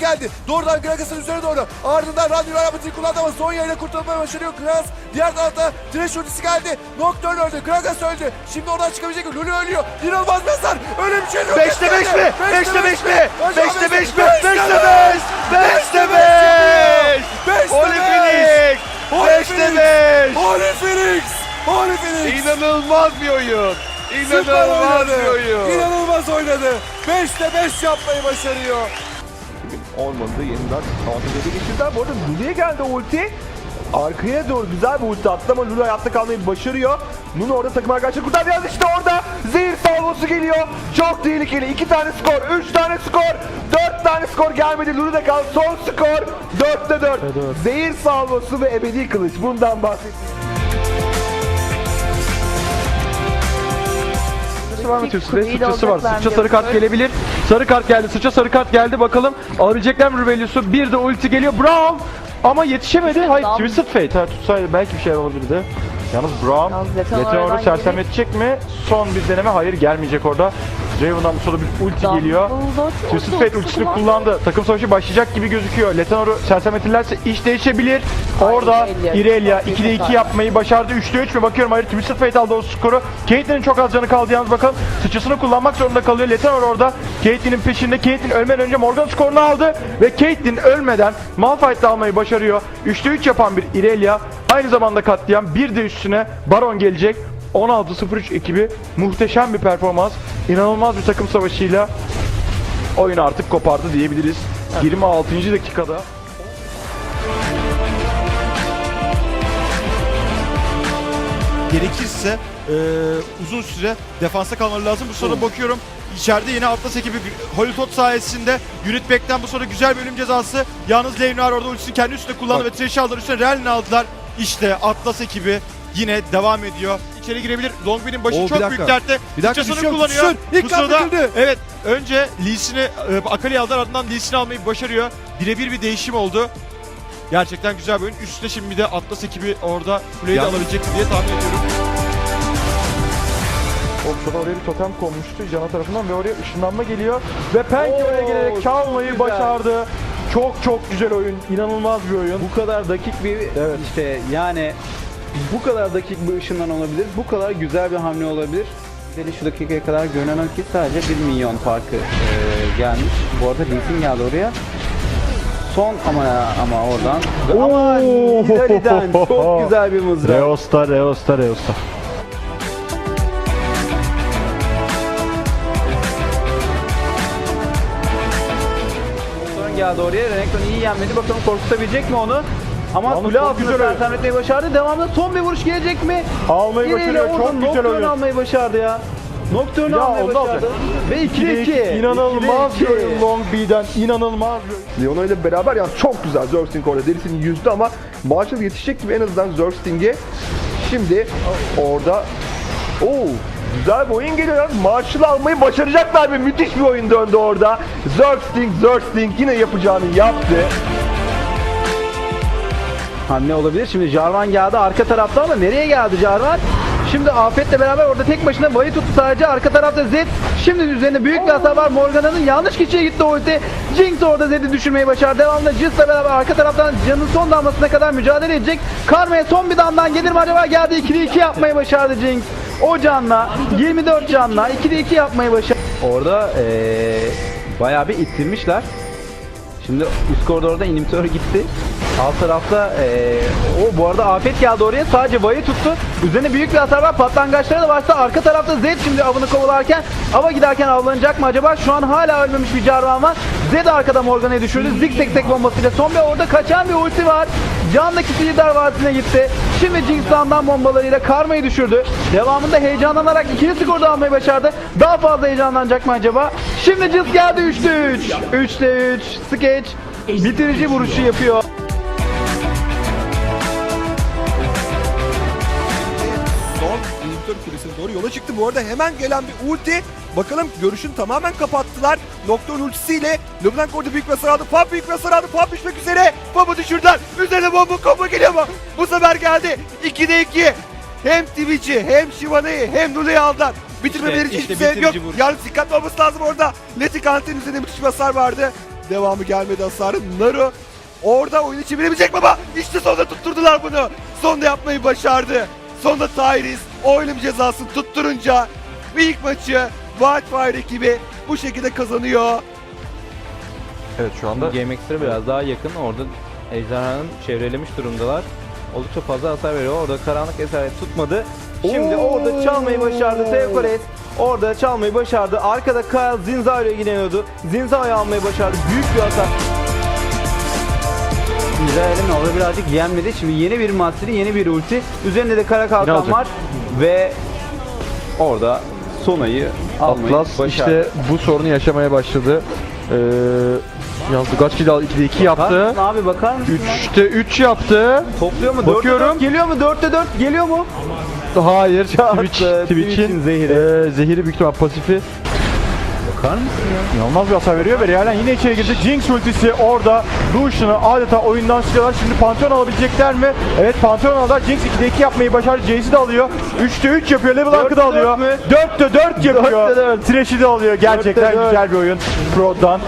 geldi. Doğrudan Gragas'ın üzerine doğru. Ardından Radyo Arabası'yı kullandı ama Sonya ile kurtulmayı başarıyor. Gragas diğer tarafta Thresh ultisi geldi. Nocturne öldü. Gragas öldü. Şimdi oradan çıkabilecek mi? Lulu ölüyor. İnanılmaz bir hasar. Öyle bir şey yok. 5'te 5 mi? 5'te 5 mi? 5'te 5 mi? 5'te 5! 5'te 5! Beşte Holy! Phoenix! Holy 5'te Phoenix! 5! Holy Phoenix! Holy Phoenix! İnanılmaz bir oyun. İnanılmaz bir oyun. İnanılmaz oynadı. 5'te 5 yapmayı başarıyor. Olmadı. Yeniden avantajı geçirdiler. Bu arada Lulu'ya geldi ulti. Arkaya doğru güzel bir ulti attı ama Lulu hayatta kalmayı başarıyor. Nuno orada takım arkadaşları kurtardı. Yalnız işte orada zehir salvosu geliyor. Çok tehlikeli. İki tane skor, üç tane skor, dört tane skor gelmedi. Lulu da kaldı. Son skor dörtte dört. Zehir salvosu ve ebedi kılıç. Bundan bahsettim. Devam ediyor. Süre sıçrası var. Sıçra sarı kart gelebilir. Sarı kart geldi. Sıçra sarı kart geldi. Bakalım alabilecekler mi Rubelius'u? Bir de ulti geliyor. Brown! Ama yetişemedi. Hayır. Twisted Fate. Ha, tutsaydı belki bir şey olabilirdi. Yalnız Brown, geri- sersemletecek mi? Son bir deneme. Hayır gelmeyecek orada. Draven'dan sonra bir ulti geliyor. Twisted Fate ultisini kullandı. Takım savaşı başlayacak gibi gözüküyor. Letanor'u sersemetirlerse iş değişebilir. Orada Irelia. Irelia Çok 2'de iyi 2 hasar. yapmayı başardı. 3'te 3 mi bakıyorum. Hayır Twisted Fate aldı o skoru. Caitlyn'in çok az canı kaldı yalnız bakalım. Sıçrasını kullanmak zorunda kalıyor. Letanor orada. Caitlyn'in peşinde. Caitlyn ölmeden önce Morgan skorunu aldı. Ve Caitlyn ölmeden Malphite'de almayı başarıyor. 3'te 3 yapan bir Irelia. Aynı zamanda katliam. Bir de üstüne Baron gelecek. 16-03 ekibi muhteşem bir performans. İnanılmaz bir takım savaşıyla oyunu artık kopardı diyebiliriz. 26. dakikada Gerekirse e, uzun süre defansa kalmaları lazım. Bu sırada bakıyorum içeride yine Atlas ekibi Holy Tot sayesinde Unit Back'ten bu sırada güzel bir ölüm cezası. Yalnız Levnar orada ultisini kendi üstüne kullandı ve Trash'i aldılar. Üstüne Real'ini aldılar. İşte Atlas ekibi yine devam ediyor. İçeri girebilir. Longbin'in başı Oo, bir çok dakika. büyük dertte. Bir dakika, düşüyor, kullanıyor. düşsün. İlk döküldü. evet önce Lee'sini e, Akali'yi aldılar ardından Lee'sini almayı başarıyor. Birebir bir değişim oldu. Gerçekten güzel bir oyun. Üstüne şimdi bir de Atlas ekibi orada kuleyi de alabilecek diye tahmin ediyorum. Ortada oraya bir totem konmuştu Jana tarafından ve oraya ışınlanma geliyor. Ve Penki oraya gelerek çalmayı başardı. Çok çok güzel oyun. inanılmaz bir oyun. Bu kadar dakik bir Evet. işte yani bu kadar dakik bir ışınlan olabilir. Bu kadar güzel bir hamle olabilir. Deli şu dakikaya kadar görünen o ki sadece 1 milyon farkı e, gelmiş. Bu arada Lee Sin geldi oraya. Son ama ama oradan. Ama Nidalee'den çok güzel bir mızrak. Reosta, Reosta, Reosta. Geldi oraya. Renekton iyi yenmedi. Bakalım korkutabilecek mi onu? Ama Yalnız çok güzel oyun. sersemletmeyi başardı. Devamında son bir vuruş gelecek mi? Almayı İleri başarıyor. oradan Çok güzel Nocturne oyun. almayı başardı ya. Nocturne Ya, almayı onu da başardı. Ve 2'de 2. İnanılmaz bir oyun Long B'den. inanılmaz bir oyun. Leona ile beraber yani çok güzel Zergsting orada derisini yüzdü ama Marshall yetişecek gibi en azından Zergsting'e şimdi orada Oo güzel bir oyun geliyor. yalnız. Marshall almayı başaracaklar bir müthiş bir oyun döndü orada. Zergsting, Zergsting yine yapacağını yaptı. Hamle olabilir. Şimdi Jarvan geldi arka tarafta ama nereye geldi Jarvan? Şimdi Afet'le beraber orada tek başına bayı tuttu sadece. Arka tarafta Zed. Şimdi üzerinde büyük bir hasar var. Morgana'nın yanlış kişiye gitti o ulti. Jinx orada Zed'i düşürmeyi başardı. Devamında Jills'la beraber arka taraftan canın son damlasına kadar mücadele edecek. Karma'ya son bir damdan gelir mi acaba? Geldi 2'de 2 yapmayı başardı Jinx. O canla 24 canla 2'de 2 yapmayı başardı. Orada ee, bayağı bir ittirmişler. Şimdi üst koridorda inhibitor gitti. Alt tarafta eee, o bu arada Afet geldi oraya sadece Vay'ı tuttu. Üzerine büyük bir hasar var. Patlangaçları da varsa arka tarafta Zed şimdi avını kovalarken ava giderken avlanacak mı acaba? Şu an hala ölmemiş bir Jarvan var. Zed arkada Morgana'yı düşürdü. Zik tek bombasıyla son bir orada kaçan bir ulti var. Candaki Sihirdar Vadisi'ne gitti. Şimdi Jinx Lan'dan bombalarıyla Karma'yı düşürdü. Devamında heyecanlanarak ikili skor da almayı başardı. Daha fazla heyecanlanacak mı acaba? Şimdi Jinx geldi 3'te 3. 3'te 3. Sketch bitirici vuruşu yapıyor. Son inhibitor kulesine doğru yola çıktı. Bu arada hemen gelen bir ulti. Bakalım görüşünü tamamen kapattılar. Nocturne ultisiyle LeBlanc orada büyük bir hasar aldı. Fab büyük bir aldı. Fab düşmek üzere. Fab'ı düşürdüler. Üzerine bomba kombo geliyor ama bu sefer geldi. 2'de 2. Hem Twitch'i hem Shiva'yı hem Lulu'yu aldılar. Bitirmemeleri İşte- için işte hiçbir sebep yok. bitirici vuruş. Yalnız dikkatli olması lazım orada. Leti Kante'nin üzerinde müthiş bir hasar vardı. Devamı gelmedi hasarın. Naru orada oyunu çevirebilecek baba. İşte sonunda tutturdular bunu. Sonunda yapmayı başardı. Sonunda Tyrese o ölüm cezasını tutturunca ilk maçı Wildfire ekibi bu şekilde kazanıyor. Evet şu anda Extra biraz daha yakın. Orada Ejderhanın çevrelemiş durumdalar. Oldukça fazla hasar veriyor. Orada karanlık esaret tutmadı. Şimdi orada çalmayı başardı Sevkoret. Orada çalmayı başardı. Arkada Kyle Zinzao'ya ilgileniyordu. Zinzao'yu almayı başardı. Büyük bir hasar. İsrail'in orada birazcık yenmedi. Şimdi yeni bir mastery, yeni bir ulti. Üzerinde de kara kalkan Birazcık. var. Ve orada Sona'yı almayı Atlas başardı. işte bu sorunu yaşamaya başladı. Ee, yalnız kaç kill aldı? 2'de 2 Bakar yaptı. mısın abi bakar mısın? lan? 3'te 3 yaptı. Topluyor mu? Bakıyorum. 4'te 4 geliyor mu? 4'te 4 geliyor mu? Hayır. Twitch, Twitch'in Twitch'in zehiri. Ee, zehiri büyük ihtimal pasifi. Bakar mısın ya? İnanılmaz bir hasar veriyor ve Realen yine içeri girdi. Jinx ultisi orada Lucian'ı adeta oyundan siliyorlar. Şimdi Pantheon alabilecekler mi? Evet Pantheon aldılar. Jinx 2'de 2 yapmayı başardı. Jayce'i de alıyor. 3'te 3 yapıyor. Level da Dörtte dört alıyor. mü? 4'te 4 yapıyor. Dörtte dört. Thresh'i de alıyor. Gerçekten Dörtte dört. güzel bir oyun. Prod'dan.